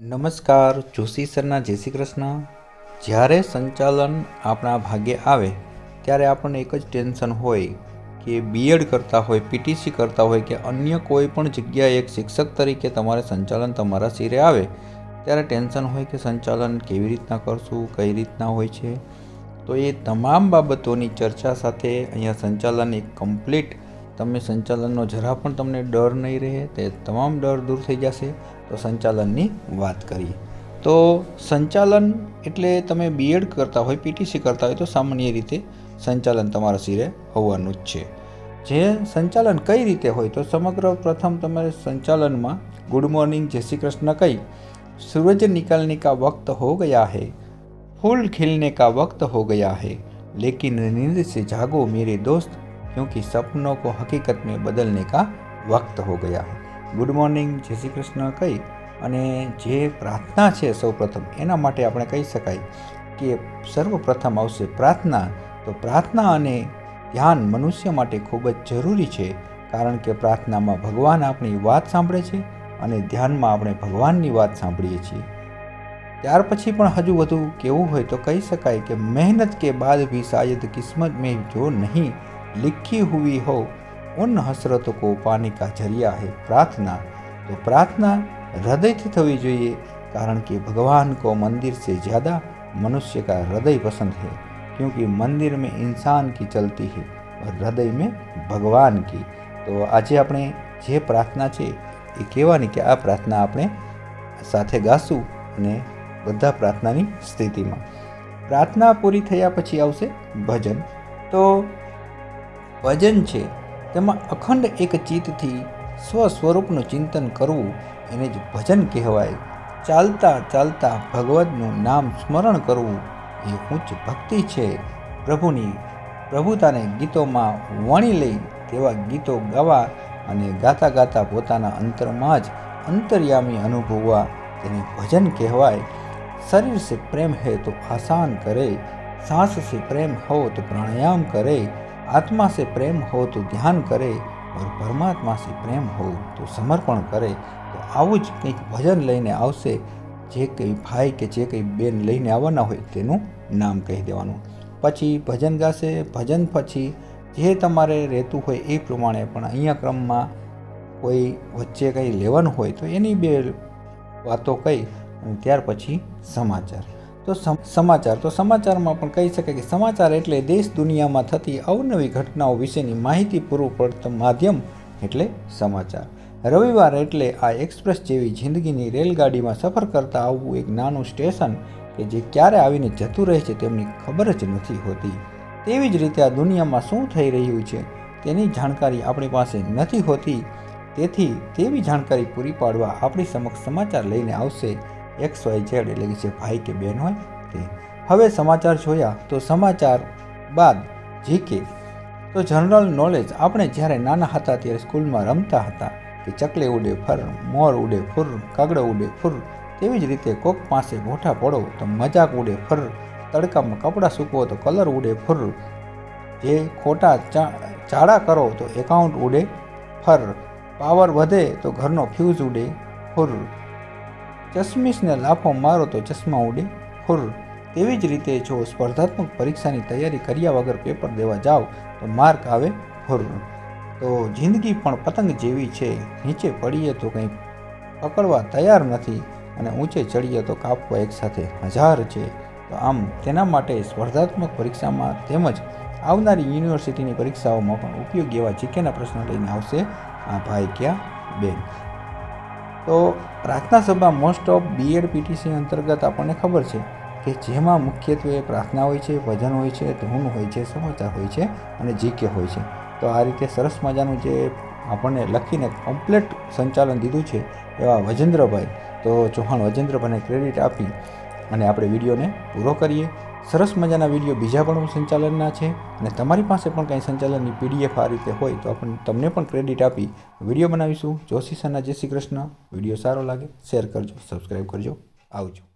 નમસ્કાર, જોશી સરના જય શ્રી કૃષ્ણ. જ્યારે સંચાલન આપણા ભાગે આવે, ત્યારે આપણને એક જ ટેન્શન હોય કે બીએડ કરતા હોય પીટીસી કરતા હોય કે અન્ય કોઈ પણ જગ્યાએ એક શિક્ષક તરીકે તમારે સંચાલન તમારા સિરે આવે, ત્યારે ટેન્શન હોય કે સંચાલન કેવી રીતના કરશું, કઈ રીતના હોય છે. તો એ તમામ બાબતોની ચર્ચા સાથે અહીંયા સંચાલન એક કમ્પ્લીટ તમે સંચાલનનો જરા પણ તમને ડર નહીં રહે, તે તમામ ડર દૂર થઈ જશે, તો સંચાલનની વાત કરીએ. તો સંચાલન એટલે તમે બીએડ કરતા હોય પીટીસી કરતા હોય, તો સામાન્ય રીતે સંચાલન તમારા શિરે હોવાનું જ છે. જે સંચાલન કઈ રીતે હોય, તો સમગ્ર પ્રથમ તમારે સંચાલનમાં ગુડ મોર્નિંગ જય શ્રી કૃષ્ણ કહી, સૂરજ નિકાલને કા વક્ત હો ગયા હે, ફૂલ ખીલને કા વક્ત હો ગયા હે, લેકિન નીંદ સે જાગો, મેરે દોસ્ત क्योंकि सपनों को हकीकत में बदलने का वक्त हो गया है ગુડ મોર્નિંગ જય શ્રી કૃષ્ણ કહી અને જે પ્રાર્થના છે સૌપ્રથમ એના માટે આપણે કહી શકાય કે સર્વપ્રથમ આવશે પ્રાર્થના તો પ્રાર્થના અને ધ્યાન મનુષ્ય માટે ખૂબ જ જરૂરી છે કારણ કે પ્રાર્થનામાં ભગવાન આપણી વાત સાંભળે છે અને ધ્યાનમાં આપણે ભગવાનની વાત સાંભળીએ છીએ ત્યાર પછી પણ હજુ વધુ કેવું હોય તો કહી શકાય કે મહેનત કે બાદ ભી શાયદ કિસ્મત મેં જો નહીં लिखी हुई हो, उन हसरतों को पाने का ज़रिया है प्रार्थना। तो प्रार्थना हृदय से थवी जो कारण कि भगवान को मंदिर से ज़्यादा मनुष्य का हृदय पसंद है, क्योंकि मंदिर में इंसान की चलती है और हृदय में भगवान की। तो आज अपने जे प्रार्थना है ये कहवा कि आ प्रार्थना अपने साथ गाशू ने बदा प्रार्थना की स्थिति में प्रार्थना पूरी थे पीछे आशे भजन। तो ભજન છે, તેમાં અખંડ એક ચિત્તથી સ્વ સ્વરૂપનું ચિંતન કરવું એને જ ભજન કહેવાય. ચાલતા ચાલતા ભગવદનું નામ સ્મરણ કરવું એ ઉચ્ચ ભક્તિ છે. પ્રભુની પ્રભુતાને ગીતોમાં વણી લઈ તેવા ગીતો ગાવા અને ગાતા ગાતા પોતાના અંતરમાં જ અંતર્યામી અનુભવવા તેને ભજન કહેવાય. શરીર સે પ્રેમ હે તો આસાન કરે, સાસ સે પ્રેમ હો તો પ્રાણાયામ કરે आत्मा से प्रेम हो तो ધ્યાન કરે और પરમાત્મા સે પ્રેમ હો તો સમર્પણ કરે તો આવું જ કંઈક ભજન લઈને આવશે જે કંઈ ભાઈ કે જે કંઈ બેન લઈને આવવાના હોય તેનું નામ કહી દેવાનું પછી ભજન ગાશે ભજન પછી જે તમારે રહેતું હોય એ પ્રમાણે પણ અહીંયા ક્રમમાં કોઈ વચ્ચે કંઈ લેવાનું હોય તો એની બે વાતો કહી અને ત્યાર પછી સમાચાર તો સમાચાર. તો સમાચારમાં પણ કહી શકાય કે સમાચાર એટલે દેશ દુનિયામાં થતી અવનવી ઘટનાઓ વિશેની માહિતી પૂરું પડતું માધ્યમ એટલે સમાચાર. રવિવાર એટલે આ એક્સપ્રેસ જેવી જિંદગીની રેલગાડીમાં સફર કરતા આવવું એક નાનું સ્ટેશન કે જે ક્યારે આવીને જતું રહે છે તેમની ખબર જ નથી હોતી. તેવી જ રીતે આ દુનિયામાં શું થઈ રહ્યું છે તેની જાણકારી આપણી પાસે નથી હોતી. તેથી તેવી જાણકારી પૂરી પાડવા આપણી સમક્ષ સમાચાર લઈને આવશે એક્સ વાય ઝેડ એટલે કે જે ભાઈ કે બેન હોય તે. હવે સમાચાર જોયા તો સમાચાર બાદ જીકે તો જનરલ નોલેજ આપણે જ્યારે નાના હતા ત્યારે સ્કૂલમાં રમતા હતા કે ચકલી ઉડે ફર, મોર ઉડે ફુર, કાગડો ઉડે ફુર, તેવી જ રીતે કોક પાસે ગોઠા પડો તો મજાક ઉડે ફર, તડકામાં કપડાં સૂકવો તો કલર ઉડે ફર, જે ખોટા ચાડા કરો તો એકાઉન્ટ ઉડે ફર પાવર વધે તો ઘરનો ફ્યુઝ ઉડે ફુર. ચશ્મીશને લાફો મારો તો ચશ્મા ઉડે. ખુર તેવી જ રીતે જો સ્પર્ધાત્મક પરીક્ષાની તૈયારી કર્યા વગર પેપર દેવા જાઓ તો માર્ક આવે ખુર તો જિંદગી પણ પતંગ જેવી છે. નીચે પડીએ તો કંઈ પકડવા તૈયાર નથી અને ઊંચે ચડીએ તો કાપવા એકસાથે હજાર છે. તો આમ તેના માટે સ્પર્ધાત્મક પરીક્ષામાં તેમજ આવનારી યુનિવર્સિટીની પરીક્ષાઓમાં પણ ઉપયોગી એવા જીકેના પ્રશ્નો લઈને આવશે. આ ભાઈ ક્યાં? બેન. તો પ્રાર્થના સભા મોસ્ટ ઓફ બીએડ પીટીસી અંતર્ગત આપણને ખબર છે કે જેમાં મુખ્યત્વે પ્રાર્થના હોય છે, ભજન હોય છે, ધૂન હોય છે, સમાચાર હોય છે અને જીકે હોય છે. તો આ રીતે સરસ મજાનું જે આપણને લખીને કમ્પ્લેટ સંચાલન દીધું છે એવા વજેન્દ્રભાઈ. તો ચૌહાણ વજેન્દ્રભાઈને ક્રેડિટ આપી અને આપણે વિડીયોને પૂરો કરીએ. સરસ મજાના વીડિયો બીજા પણ સંચાલનના છે અને તમારી પાસે પણ કંઈ સંચાલનની પીડીએફ આ રીતે હોય તો આપણે તમને પણ ક્રેડિટ આપી વીડિયો બનાવીશું. જોશી સરના, જય શ્રી કૃષ્ણ. વીડિયો સારો લાગે, શેર કરજો સબસ્ક્રાઈબ કરજો. આવજો.